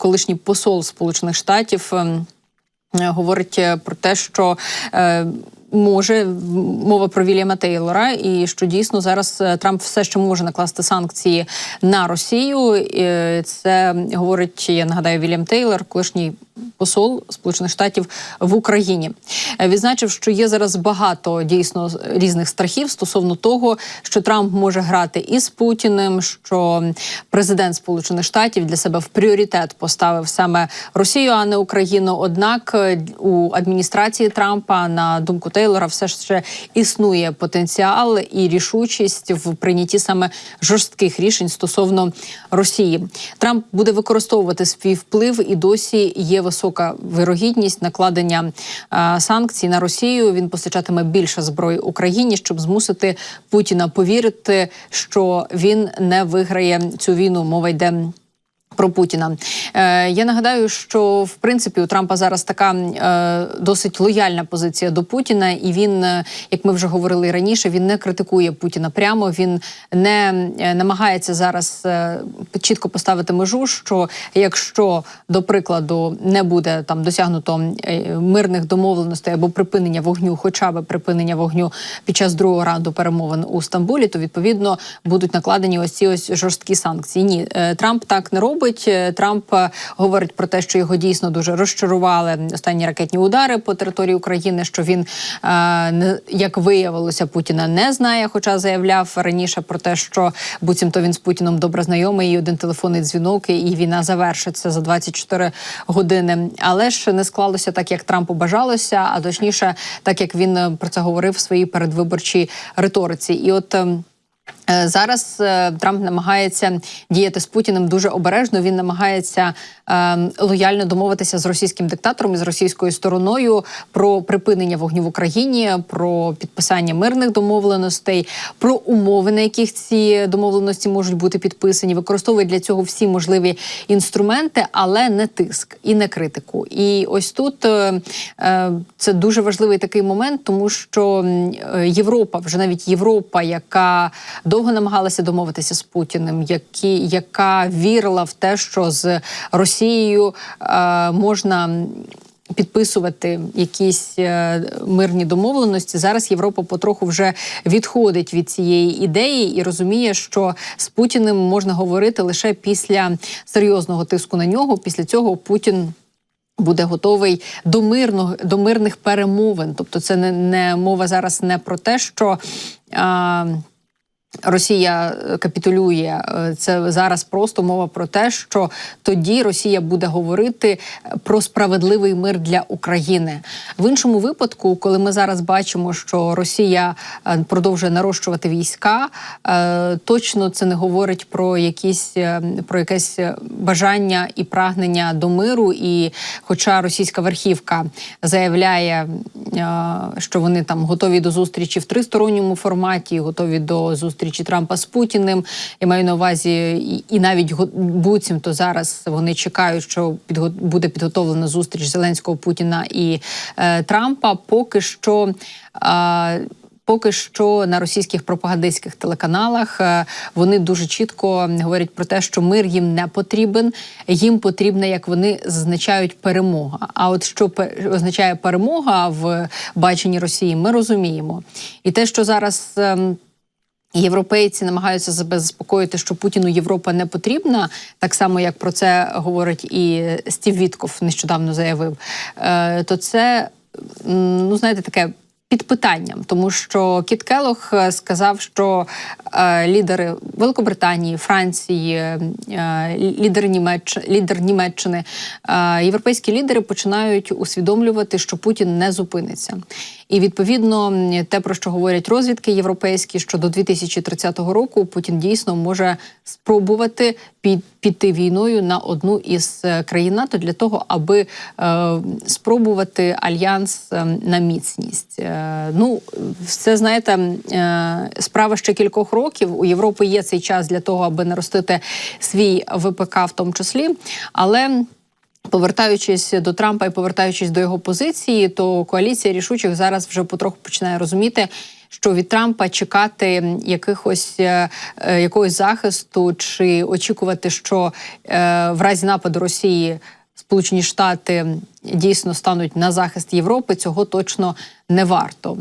колишній посол Сполучених Штатів. ем, е, Говорить е, про те, що е, може мова про Вільяма Тейлора, і що дійсно зараз е, Трамп все ще може накласти санкції на Росію. Е, Це говорить, я нагадаю, Вільям Тейлор, колишній посол Сполучених Штатів в Україні. Е, Відзначив, що є зараз багато дійсно різних страхів стосовно того, що Трамп може грати із Путіним, що президент Сполучених Штатів для себе в пріоритет поставив саме Росію, а не Україну. Однак у адміністрації Трампа, на думку Тейлора, все ще існує потенціал і рішучість в прийнятті саме жорстких рішень стосовно Росії. Трамп буде використовувати свій вплив і досі є висока вирогідність накладення е, санкцій на Росію. Він постачатиме більше зброї Україні, щоб змусити Путіна повірити, що він не виграє цю війну. Мова йде. Про Путіна е, я нагадаю, що в принципі у Трампа зараз така е, досить лояльна позиція до Путіна, і він, е, як ми вже говорили раніше, він не критикує Путіна прямо. Він не е, намагається зараз е, чітко поставити межу. Що якщо до прикладу не буде там досягнуто е, мирних домовленостей або припинення вогню, хоча б припинення вогню під час другого раунду перемовин у Стамбулі, то відповідно будуть накладені ось ці ось жорсткі санкції. Ні, Трамп так не робить. Е, Трамп е, говорить про те, що його дійсно дуже розчарували останні ракетні удари по території України. Що він, е, як виявилося, Путіна не знає, хоча заявляв раніше про те, що буцімто він з Путіном добре знайомий, і один телефонний дзвінок, і війна завершиться за 24 години. Але ж не склалося так, як Трампу бажалося, а точніше, так як він про це говорив в своїй передвиборчій риториці. І от. Ем, Е, Зараз е, Трамп намагається діяти з Путіним дуже обережно. Він намагається е, лояльно домовитися з російським диктатором і з російською стороною про припинення вогню в Україні, про підписання мирних домовленостей, про умови, на яких ці домовленості можуть бути підписані. Використовує для цього всі можливі інструменти, але не тиск і не критику. І ось тут е, це дуже важливий такий момент, тому що Європа, вже навіть Європа, яка довго намагалася домовитися з Путіним, які, яка вірила в те, що з Росією е, можна. Підписувати якісь е, мирні домовленості зараз. Європа потроху вже відходить від цієї ідеї і розуміє, що з Путіним можна говорити лише після серйозного тиску на нього. Після цього Путін буде готовий до мирного до мирних перемовин. Тобто, це не, не мова зараз не про те, що. А, Росія е, капітулює. Е, Це зараз просто мова про те, що тоді Росія буде говорити е, про справедливий мир для України. В іншому випадку, коли ми зараз бачимо, що Росія продовжує нарощувати війська, точно це не говорить про якісь про якесь бажання і прагнення до миру. І хоча російська верхівка заявляє, що вони там готові до зустрічі в тристоронньому форматі, готові до зустрічі Трампа з Путіним. Я маю на увазі, і, і навіть буцімто зараз вони чекають, що підго- буде підготовлена зустріч Зеленського Путіна і е, Трампа. Поки що. Е, Поки що на російських пропагандистських телеканалах е, вони дуже чітко говорять про те, що мир їм не потрібен. Їм потрібна, як вони зазначають, перемога. А от що означає перемога в баченні Росії, ми розуміємо. І те, що зараз. Європейці намагаються себе заспокоїти, що Путіну Європа не потрібна, так само як про це говорить і Стів Вітков нещодавно заявив. Е, то це ну знаєте таке. Під питанням, тому що Кіт Келох е, сказав, що е, лідери Великобританії, Франції, е, лідери Німеч... лідер Німеччини, е, європейські лідери починають усвідомлювати, що Путін не зупиниться. І відповідно те, про що говорять розвідки європейські, що до 2030 року Путін дійсно може спробувати під, піти війною на одну із е, країн НАТО для того, аби е, спробувати альянс е, на міцність. Е, ну, це знаєте, е, справа ще кількох років. У Європи є цей час для того, аби наростити свій ВПК в тому числі, але. Повертаючись до Трампа і повертаючись до його позиції, то коаліція рішучих зараз вже потроху починає розуміти, що від Трампа чекати якихось е, е, якогось захисту, чи очікувати, що е, в разі нападу Росії Сполучені Штати дійсно стануть на захист Європи, цього точно не варто.